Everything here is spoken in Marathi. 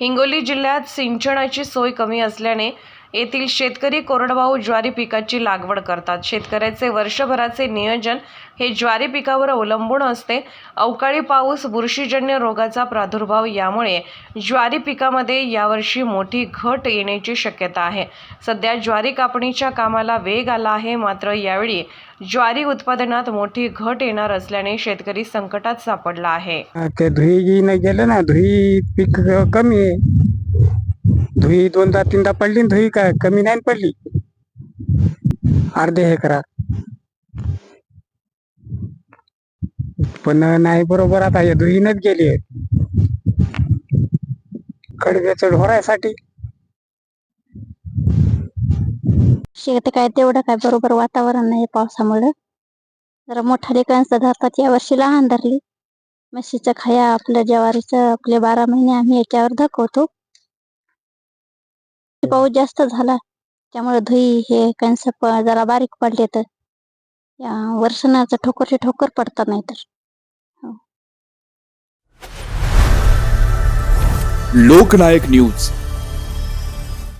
हिंगोली जिल्ह्यात सिंचनाची सोय कमी असल्याने येथील शेतकरी कोरडवाहू ज्वारी पिकाची लागवड करतात. शेतकऱ्याचे वर्षभराचे नियोजन हे ज्वारी पिकावर अवलंबून असते. अवकाळी पाऊस बुरशीजन्य रोगाचा प्रादुर्भाव यामुळे ज्वारी पिकामध्ये यावर्षी मोठी घट येण्याची शक्यता आहे. सध्या ज्वारी कापणीच्या कामाला वेग आला आहे. मात्र यावेळी ज्वारी उत्पादनात मोठी घट येणार असल्याने शेतकरी संकटात सापडला आहे. ते गेलं ना धुई पीक कमी आहे. धुई दोनदा तीनदा पडली न धुई काय? कमी नाही पडली? अर्धे एकरात. पण नाही बरोबर आता हे धुईनच गेली कडव्याचं ढोरायसाठी शेत काय तेवढं काय बरोबर वातावरण नाही पावसामुळे. जरा मोठा लेकरांचं धरतात या वर्षी लहान धरली. म्हशीचं खाया आपलं ज्वारीचं आपले बारा महिने आम्ही याच्यावर धकवतो दाखवतो पाऊस जास्त झाला त्यामुळे धुई हे कणस प- जरा बारीक पडले तर या वर्षणाचं ठोकरचे ठोकर पडतात नाही तर हो. लोकनायक न्यूज.